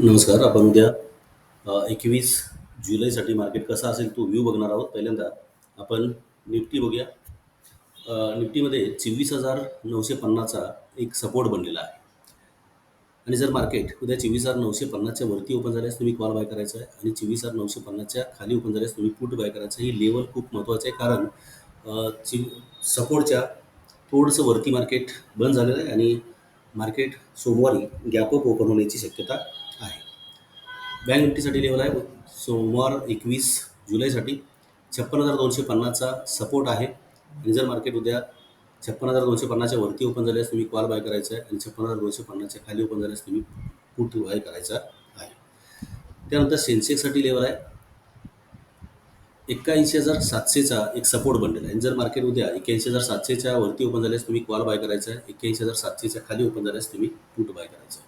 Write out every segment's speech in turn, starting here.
नमस्कार आपण उद्या एकवीस जुलैसाठी मार्केट कसा असेल तो व्ह्यू बघणार आहोत. पहिल्यांदा आपण निफ्टी बघूया. निफ्टीमध्ये चोवीस हजार नऊशे पन्नासचा एक सपोर्ट बनलेला आहे. आणि जर मार्केट उद्या चोवीस हजार नऊशे पन्नासच्या वरती ओपन झाल्यास तुम्ही कॉल बाय करायचा आहे. आणि चोवीस हजार नऊशे पन्नासच्या खाली ओपन झाल्यास तुम्ही पुट बाय करायचं आहे. ही लेवल खूप महत्त्वाचं आहे. कारण चि सपोर्टच्या थोडंसं वरती मार्केट बंद झालेलं आहे. आणि मार्केट सोमवारी गॅपअप ओपन होण्याची शक्यता बँक निफ्टीसाठी लेवल आहे. सोमवार एकवीस जुलैसाठी छप्पन हजार दोनशे पन्नासचा सपोर्ट आहे. आणि जर मार्केट उद्या छप्पन हजार दोनशे पन्नासच्या वरती ओपन झाल्यास तुम्ही कॉल बाय करायचा आहे आणि छप्पन हजार दोनशे पन्नासच्या खाली ओपन झाल्यास तुम्ही पुट बाय करायचा आहे. त्यानंतर सेन्सेक्ससाठी लेवल आहे. एक्क्याऐंशी हजार सातशेचा एक सपोर्ट बनलेला आहे. आणि जर मार्केट उद्या एक्क्याऐंशी हजार सातशेच्या वरती ओपन झाल्यास तुम्ही कॉल बाय करायचा आहे. एक्क्याऐंशी हजार सातशेच्या खाली ओपन झाल्यास तुम्ही पुट बाय करायचं आहे.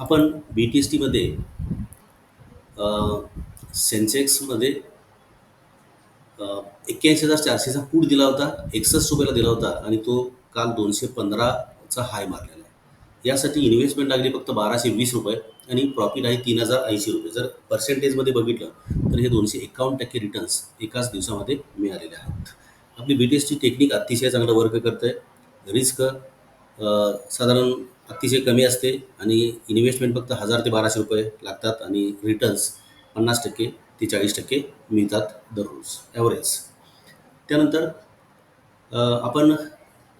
आपण बी टी एस टीमध्ये सेन्सेक्समध्ये एक्क्याऐंशी हजार चारशेचा फूट दिला होता एकसष्ट रुपयाला दिला होता आणि तो काल दोनशे पंधराचा हाय मारलेला आहे. यासाठी इन्व्हेस्टमेंट लागली फक्त बाराशे वीस रुपये आणि प्रॉफिट आहे तीन हजार ऐंशी रुपये. जर पर्सेंटेजमध्ये बघितलं तर हे दोनशे एकावन्न टक्के रिटर्न्स एकाच दिवसामध्ये मिळालेले आहेत. आपली B T S T technique अतिशय चांगलं वर्क करतं आहे रिस्क साधारण अतिशय कमी असते आणि इन्व्हेस्टमेंट फक्त हजार ते बाराशे रुपये लागतात आणि रिटर्न्स पन्नास टक्के ते चाळीस टक्के मिळतात दररोज ॲव्हरेज त्यानंतर आपण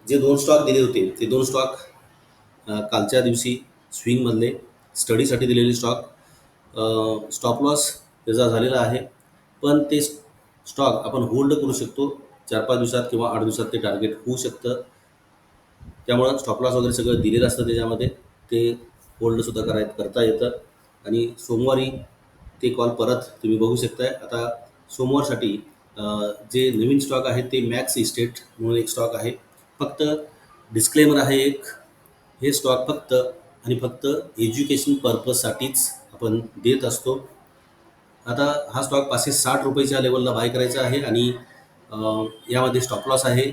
जे दोन स्टॉक दिले होते ते दोन स्टॉक कालच्या दिवशी स्विंगमधले स्टडीसाठी दिलेले स्टॉक स्टॉप लॉस त्याचा झालेला आहे. पण ते स्टॉक आपण होल्ड करू शकतो चार पाच दिवसात किंवा आठ दिवसात ते टार्गेट होऊ शकतं. त्यामुळं स्टॉपलॉस वगैरे सगळं दिलेलं असतं त्याच्यामध्ये. ते होल्डसुद्धा कराय करता येतं. आणि सोमवारी ते कॉल परत तुम्ही बघू शकताय. आता सोमवारसाठी जे नवीन स्टॉक आहे ते मॅक्स इस्टेट म्हणून एक स्टॉक आहे. फक्त डिस्क्लेमर आहे एक हे स्टॉक फक्त आणि फक्त एज्युकेशन पर्पजसाठीच आपण देत असतो. आता हा स्टॉक पाचशे साठ रुपयेच्या लेवलला बाय करायचा आहे आणि यामध्ये स्टॉप लॉस आहे.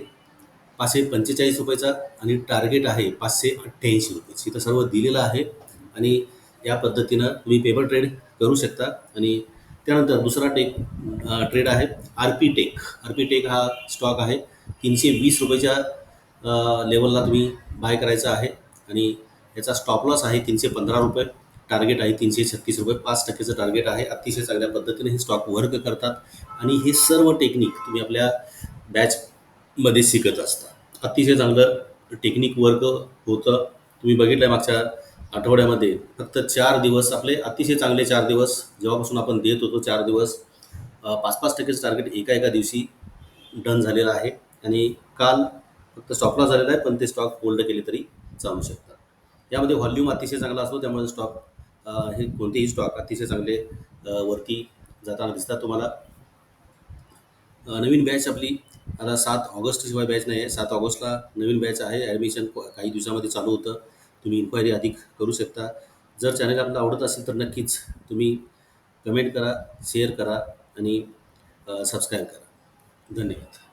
पाचशे पंचेचाळीस रुपयाचा आणि टार्गेट आहे पाचशे अठ्ठ्याऐंशी रुपयाची. इथं सर्व दिलेलं आहे आणि या पद्धतीनं तुम्ही पेपर ट्रेड करू शकता. आणि त्यानंतर दुसरा टेक ट्रेड आहे R P tech. R P tech हा स्टॉक आहे. तीनशे वीस रुपयाच्या लेवलला तुम्ही बाय करायचा आहे. आणि याचा स्टॉप लॉस आहे तीनशे पंधरा रुपये. टार्गेट आहे तीनशे छत्तीस रुपये. पाच टक्केचं टार्गेट आहे. अतिशय चांगल्या पद्धतीने हे स्टॉक वर्क करतात. आणि हे सर्व टेक्निक तुम्ही आपल्या बॅच मध्ये शिकत असता. अतिशय चांगलं टेक्निक वर्क होतं. तुम्ही बघितलं आहे मागच्या आठवड्यामध्ये फक्त चार दिवस आपले अतिशय चांगले चार दिवस जेव्हापासून आपण देत होतो चार दिवस पाच पाच टक्केचं टार्गेट एका एका दिवशी डन झालेलं आहे. आणि काल फक्त स्टॉकला झालेला आहे पण ते स्टॉक होल्ड केले तरी चालू शकतात यामध्ये व्हॉल्यूम अतिशय चांगला असतो त्यामुळे स्टॉक हे कोणतेही स्टॉक अतिशय चांगले वरती जाताना दिसतात तुम्हाला. नवीन बॅच आपली. आता सात ऑगस्ट शिवाय बॅच नाही आहे सात ऑगस्टला नवीन बॅच आहे. ॲडमिशन काही दिवसामध्ये चालू होतं. तुम्ही इन्क्वायरी अधिक करू शकता. जर चॅनल आपल्याला आवडत असेल तर नक्कीच तुम्ही कमेंट करा शेअर करा आणि सबस्क्राईब करा. धन्यवाद.